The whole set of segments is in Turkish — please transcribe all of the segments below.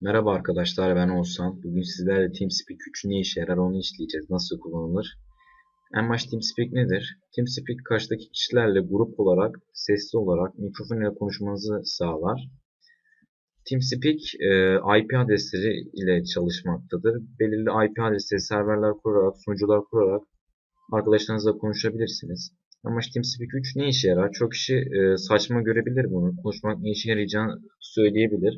Merhaba arkadaşlar ben Oğuzhan. Bugün sizlerle TeamSpeak 3 ne işe yarar onu işleyeceğiz. Nasıl kullanılır? En baş TeamSpeak nedir? TeamSpeak karşıdaki kişilerle grup olarak, sesli olarak mikrofon ile konuşmanızı sağlar. TeamSpeak e, IP adresleri ile çalışmaktadır. Belirli IP adresleri serverler kurarak, sunucular kurarak arkadaşlarınızla konuşabilirsiniz. Ama TeamSpeak 3 ne işe yarar? Çok kişi e, saçma görebilir bunu. Konuşmak ne işe yarayacağını söyleyebilir.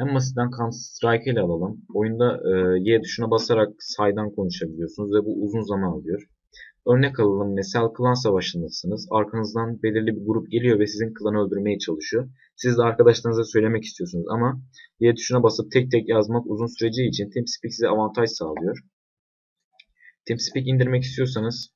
En basitten Counter ile alalım. Oyunda e, Y tuşuna basarak saydan konuşabiliyorsunuz ve bu uzun zaman alıyor. Örnek alalım. Mesela klan savaşındasınız. Arkanızdan belirli bir grup geliyor ve sizin klanı öldürmeye çalışıyor. Siz de arkadaşlarınıza söylemek istiyorsunuz ama Y tuşuna basıp tek tek yazmak uzun süreceği için TeamSpeak size avantaj sağlıyor. TeamSpeak indirmek istiyorsanız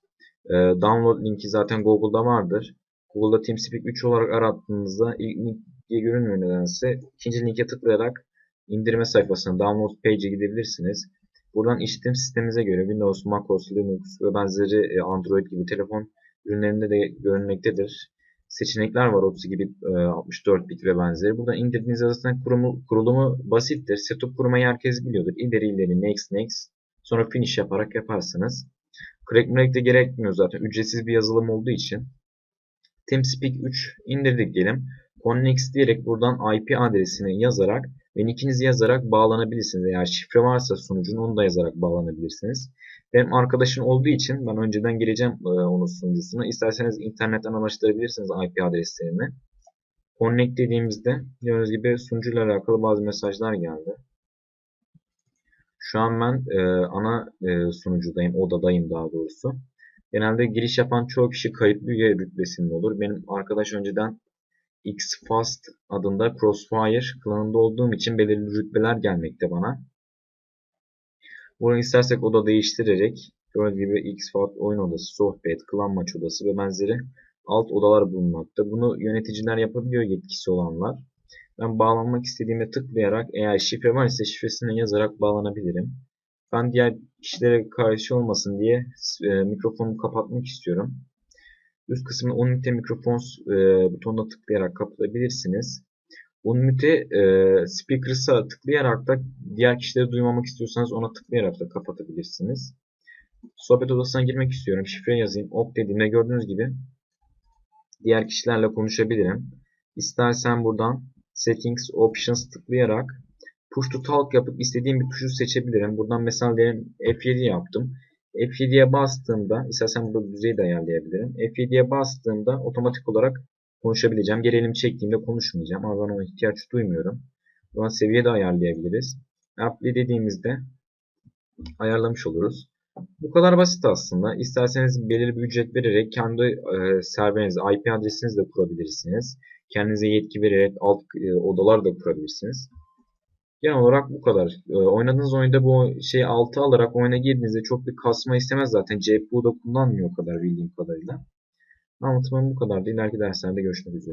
e, download linki zaten Google'da vardır. Google'da TeamSpeak 3 olarak arattığınızda ilk link diye görünmüyor nedense. İkinci linke tıklayarak indirme sayfasına download page'e gidebilirsiniz. Buradan işletim sisteminize göre Windows, MacOS, Linux ve benzeri e, Android gibi telefon ürünlerinde de görünmektedir. Seçenekler var 32 bit, 64 bit ve benzeri. Buradan indirdiğinizde zaten kurumu, kurulumu basittir. Setup kurmayı herkes biliyordur. İleri ileri next next sonra finish yaparak yaparsınız. Crack de gerekmiyor zaten. Ücretsiz bir yazılım olduğu için. TeamSpeak 3 indirdik diyelim. Connect diyerek buradan IP adresini yazarak ve nickinizi yazarak bağlanabilirsiniz. Eğer şifre varsa sunucunun onu da yazarak bağlanabilirsiniz. Benim arkadaşım olduğu için ben önceden gireceğim e, onun sunucusuna. İsterseniz internetten araştırabilirsiniz IP adreslerini. Connect dediğimizde gördüğünüz gibi sunucuyla alakalı bazı mesajlar geldi. Şu an ben e, ana e, sunucudayım, odadayım daha doğrusu. Genelde giriş yapan çoğu kişi kayıtlı üye rütbesinde olur. Benim arkadaş önceden Xfast adında Crossfire klanında olduğum için belirli rütbeler gelmekte bana. Bunu istersek oda değiştirerek gördüğünüz gibi Xfast oyun odası, sohbet, klan maç odası ve benzeri alt odalar bulunmakta. Bunu yöneticiler yapabiliyor yetkisi olanlar. Ben bağlanmak istediğime tıklayarak eğer şifre var ise şifresini yazarak bağlanabilirim. Ben diğer kişilere karşı olmasın diye e, mikrofonumu kapatmak istiyorum. Üst kısmına Unmute Mikrofons e, butonuna tıklayarak kapatabilirsiniz. Unmute e, Speakers'a tıklayarak da diğer kişileri duymamak istiyorsanız ona tıklayarak da kapatabilirsiniz. Sohbet odasına girmek istiyorum. Şifre yazayım. Ok dediğimde gördüğünüz gibi diğer kişilerle konuşabilirim. İstersen buradan Settings Options tıklayarak Push to Talk yapıp istediğim bir tuşu seçebilirim. Buradan mesela diyelim F7 yaptım. F7'ye bastığımda, istersen burada düzeyi de ayarlayabilirim. F7'ye bastığımda otomatik olarak konuşabileceğim. Geri çektiğimde konuşmayacağım ama ben ona ihtiyaç duymuyorum. Buradan seviye de ayarlayabiliriz. Apply dediğimizde ayarlamış oluruz. Bu kadar basit aslında. İsterseniz belirli bir ücret vererek kendi e, serverinizi, IP adresinizi de kurabilirsiniz. Kendinize yetki vererek alt e, odalar da kurabilirsiniz. Genel olarak bu kadar. E, oynadığınız oyunda bu şey altı alarak oyuna girdiğinizde çok bir kasma istemez zaten. CPU da kullanmıyor o kadar bildiğim kadarıyla. Anlatımım bu kadardı. İleriki derslerde görüşmek üzere.